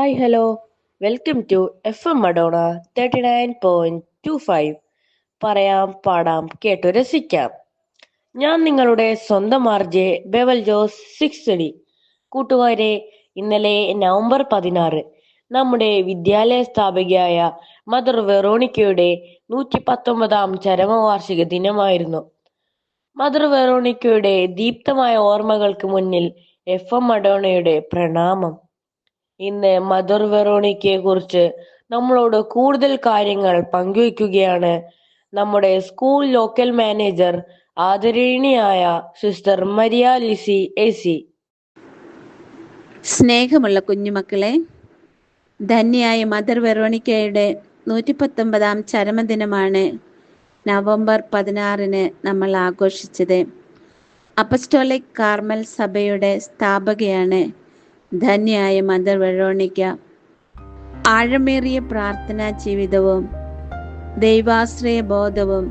Hi hello welcome to F M Madonna thirty nine point two five പറയാം പാടാം കേട്ടു രസിക്കാം ഞാൻ നിങ്ങളുടെ സ്വന്തം RJ Bevel Jose six D കൂട്ടുകാരെ ഇന്നലെ നവംബർ പതിനാറ് നമ്മുടെ വിദ്യാലയ സ്ഥാപികയായ മദർ വെറോണിക്കയുടെ നൂറ്റി പത്തൊമ്പതാം ചരമവാർഷിക ദിനമായിരുന്നു. മദർ വെറോണിക്കയുടെ ദീപ്തമായ ഓർമ്മകൾക്ക് മുന്നിൽ എഫ് എം മഡോണയുടെ പ്രണാമം. ഇന്ന് മദർ വെറോണിക്കയെ കുറിച്ച് നമ്മളോട് കൂടുതൽ കാര്യങ്ങൾ പങ്കുവയ്ക്കുകയാണ് നമ്മുടെ school local manager ആദരണീയായ sister Maria Lissy A C സ്നേഹമുള്ള കുഞ്ഞുമക്കളെ ധന്യായ മദർ വെറോണിക്കയുടെ നൂറ്റി പത്തൊമ്പതാം ചരമദിനമാണ് നവംബർ പതിനാറിന് നമ്മൾ ആഘോഷിച്ചത്. അപ്പസ്റ്റോളിക് കാർമൽ സഭയുടെ സ്ഥാപകയാണ് ധന്യായ മദർ വെറോണിക്ക. ആഴമേറിയ പ്രാർത്ഥനാ ജീവിതവും ദൈവാശ്രയ ബോധവും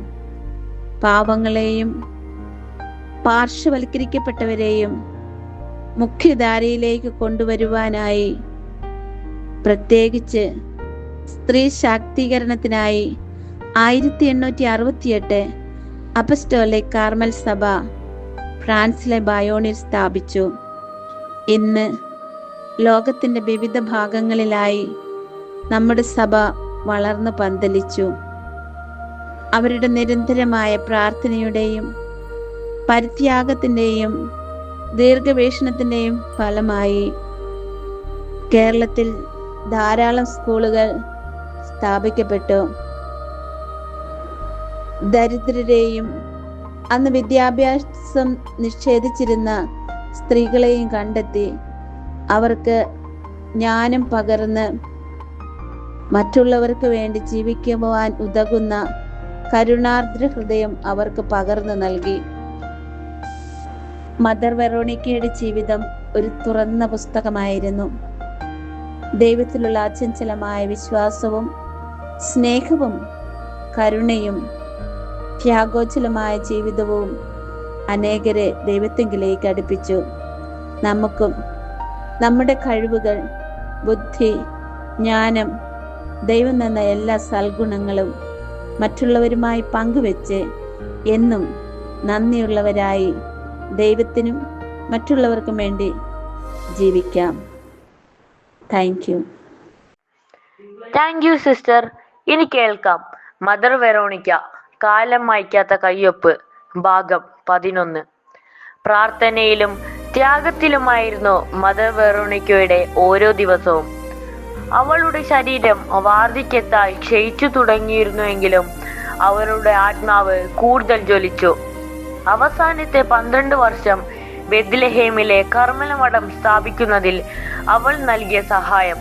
പാവങ്ങളെയും പാർശ്വവൽക്കരിക്കപ്പെട്ടവരെയും മുഖ്യധാരയിലേക്ക് കൊണ്ടുവരുവാനായി പ്രത്യേകിച്ച് സ്ത്രീ ശാക്തീകരണത്തിനായി ആയിരത്തി എണ്ണൂറ്റി അറുപത്തിയെട്ട് അപസ്റ്റോലെ കാർമൽ സഭ ഫ്രാൻസിലെ ബയോണിൽ സ്ഥാപിച്ചു. ഇന്ന് ലോകത്തിന്റെ വിവിധ ഭാഗങ്ങളിലായി നമ്മുടെ സഭ വളർന്നു പന്തലിച്ചു. അവരുടെ നിരന്തരമായ പ്രാർത്ഥനയുടെയും പരിത്യാഗത്തിന്റെയും ദീർഘവീക്ഷണത്തിന്റെയും ഫലമായി കേരളത്തിൽ ധാരാളം സ്കൂളുകൾ സ്ഥാപിക്കപ്പെട്ടു. ദരിദ്രരെയും അന്ന് വിദ്യാഭ്യാസം നിഷേധിച്ചിരുന്ന സ്ത്രീകളെയും കണ്ടെത്തി അവർക്ക് ജ്ഞാനം പകർന്ന് മറ്റുള്ളവർക്ക് വേണ്ടി ജീവിക്കുവാൻ ഉതകുന്ന കരുണാർദ്ര ഹൃദയം അവർക്ക് പകർന്നു നൽകി. മദർ വെറോണിക്കയുടെ ജീവിതം ഒരു തുറന്ന പുസ്തകമായിരുന്നു. ദൈവത്തിലുള്ള അചഞ്ചലമായ വിശ്വാസവും സ്നേഹവും കരുണയും ത്യാഗോചലമായ ജീവിതവും അനേകരെ ദൈവത്തെങ്കിലേക്ക് അടുപ്പിച്ചു. നമുക്കും നമ്മുടെ കഴിവുകൾ ബുദ്ധി ജ്ഞാനം ദൈവം തന്ന എല്ലാ സൽഗുണങ്ങളും മറ്റുള്ളവരുമായി പങ്കുവെച്ച് എന്നും നന്ദിയുള്ളവരായി ദൈവത്തിനും മറ്റുള്ളവർക്കും വേണ്ടി ജീവിക്കാം. Thank you thank you sister ഇനി കേൾക്കാം. മദർ വെറോണിക്ക കാലം മായ്ക്കാത്ത കയ്യൊപ്പ് ഭാഗം പതിനൊന്ന്. പ്രാർത്ഥനയിലും ത്യാഗത്തിലുമായിരുന്നു മദർ വെറോണിക്കയുടെ ഓരോ ദിവസവും. അവളുടെ ശരീരം വാർദ്ധക്യത്താൽ ക്ഷയിച്ചു തുടങ്ങിയിരുന്നുവെങ്കിലും അവളുടെ ആത്മാവ് കൂടുതൽ ജ്വലിച്ചു. അവസാനത്തെ പന്ത്രണ്ട് വർഷം ബെദ്ലഹേമിലെ കർമ്മല മഠം സ്ഥാപിക്കുന്നതിൽ അവൾ നൽകിയ സഹായം.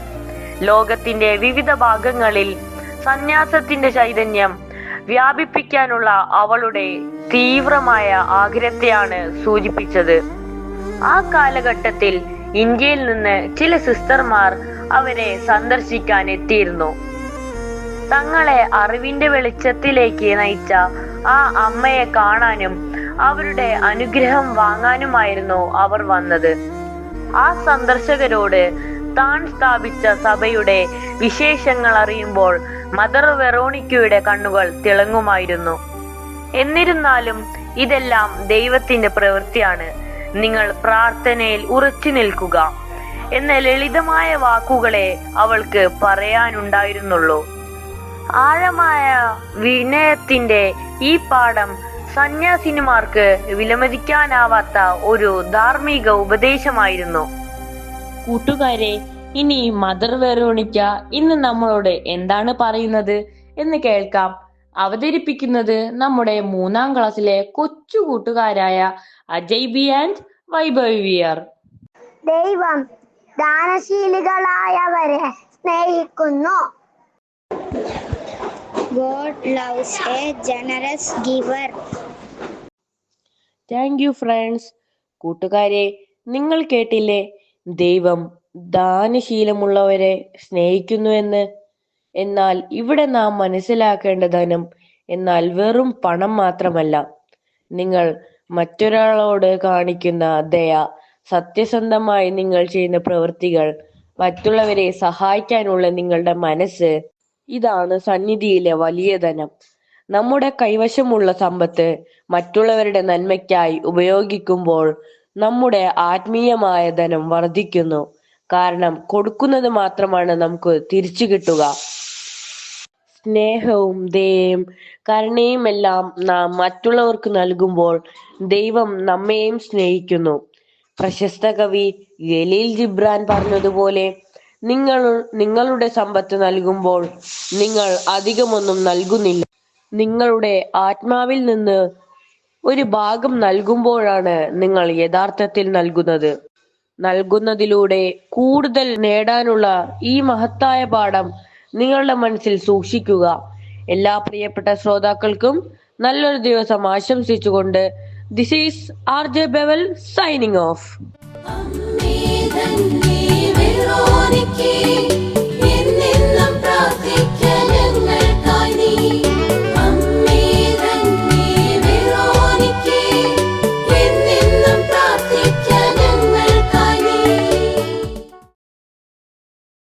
ലോകത്തിന്റെ വിവിധ ഭാഗങ്ങളിൽ സന്യാസത്തിന്റെ ചൈതന്യം വ്യാപിപ്പിക്കാനുള്ള അവളുടെ തീവ്രമായ ആഗ്രഹത്തെയാണ് സൂചിപ്പിച്ചത്. ആ കാലഘട്ടത്തിൽ ഇന്ത്യയിൽ നിന്ന് ചില സിസ്റ്റർമാർ അവരെ സന്ദർശിക്കാൻ എത്തിയിരുന്നു തങ്ങളെ അറിവിന്റെ വെളിച്ചത്തിലേക്ക് നയിച്ച ആ അമ്മയെ കാണാനും അവരുടെ അനുഗ്രഹം വാങ്ങാനുമായിരുന്നു അവർ വന്നത്. ആ സന്ദർശകരോട് താൻ സ്ഥാപിച്ച സഭയുടെ വിശേഷങ്ങൾ അറിയുമ്പോൾ മദർ വെറോണിക്കയുടെ കണ്ണുകൾ തിളങ്ങുമായിരുന്നു. എന്നിരുന്നാലും ഇതെല്ലാം ദൈവത്തിന്റെ പ്രവൃത്തിയാണ്. നിങ്ങൾ പ്രാർത്ഥനയിൽ ഉറച്ചു നിൽക്കുക. എന്ന ലളിതമായ വാക്കുകളെ അവൾക്ക് പറയാനുണ്ടായിരുന്നുള്ളൂ. ആഴമായ വിനയത്തിന്റെ ഈ പാഠം സന്യാസിനിമാർക്ക് വിലമതിക്കാനാവാത്ത ഒരു ധാർമ്മിക ഉപദേശമായിരുന്നു. കൂട്ടുകാരെ ഇനി മദർ വെറോണിക്ക ഇന്ന് നമ്മളോട് എന്താണ് പറയുന്നത് എന്ന് കേൾക്കാം. അവതരിപ്പിക്കുന്നത് നമ്മുടെ മൂന്നാം ക്ലാസ്സിലെ കൊച്ചു കൂട്ടുകാരായ Ajay B and Vaibhav V R ദൈവം ദാനശീലികളായവരെ സ്നേഹിക്കുന്നു. God loves a generous giver thank you friends കൂട്ടുകാരെ നിങ്ങൾ കേട്ടില്ലേ? ദൈവം ദാനശീലമുള്ളവരെ സ്നേഹിക്കുന്നുവെന്ന് എന്നാൽ ഇവിടെ നാം മനസ്സിലാക്കേണ്ട ധനം എന്നാൽ വെറും പണം മാത്രമല്ല. നിങ്ങൾ മറ്റൊരാളോട് കാണിക്കുന്ന ദയ സത്യസന്ധമായി നിങ്ങൾ ചെയ്യുന്ന പ്രവൃത്തികൾ മറ്റുള്ളവരെ സഹായിക്കാനുള്ള നിങ്ങളുടെ മനസ്സ് ഇതാണ് സന്നിധിയിലെ വലിയ ധനം. നമ്മുടെ കൈവശമുള്ള സമ്പത്ത് മറ്റുള്ളവരുടെ നന്മയ്ക്കായി ഉപയോഗിക്കുമ്പോൾ നമ്മുടെ ആത്മീയമായ ധനം വർദ്ധിക്കുന്നു. കാരണം കൊടുക്കുന്നത് മാത്രമാണ് നമുക്ക് തിരിച്ചു കിട്ടുക. സ്നേഹവും ദയയും കരുണയും എല്ലാം നാം മറ്റുള്ളവർക്ക് നൽകുമ്പോൾ ദൈവം നമ്മെയും സ്നേഹിക്കുന്നു. പ്രശസ്ത കവി ഗലീൽ ജിബ്രാൻ പറഞ്ഞതുപോലെ നിങ്ങൾ നിങ്ങളുടെ സമ്പത്ത് നൽകുമ്പോൾ നിങ്ങൾ അധികമൊന്നും നൽകുന്നില്ല. നിങ്ങളുടെ ആത്മാവിൽ നിന്ന് ഒരു ഭാഗം നൽകുമ്പോഴാണ് നിങ്ങൾ യഥാർത്ഥത്തിൽ നൽകുന്നത്. നൽകുന്നതിലൂടെ കൂടുതൽ നേടാനുള്ള ഈ മഹത്തായ പാഠം നിങ്ങളുടെ മനസ്സിൽ സൂക്ഷിക്കുക. എല്ലാ പ്രിയപ്പെട്ട ശ്രോതാക്കൾക്കും നല്ലൊരു ദിവസം ആശംസിച്ചുകൊണ്ട് this is R J Bevel signing off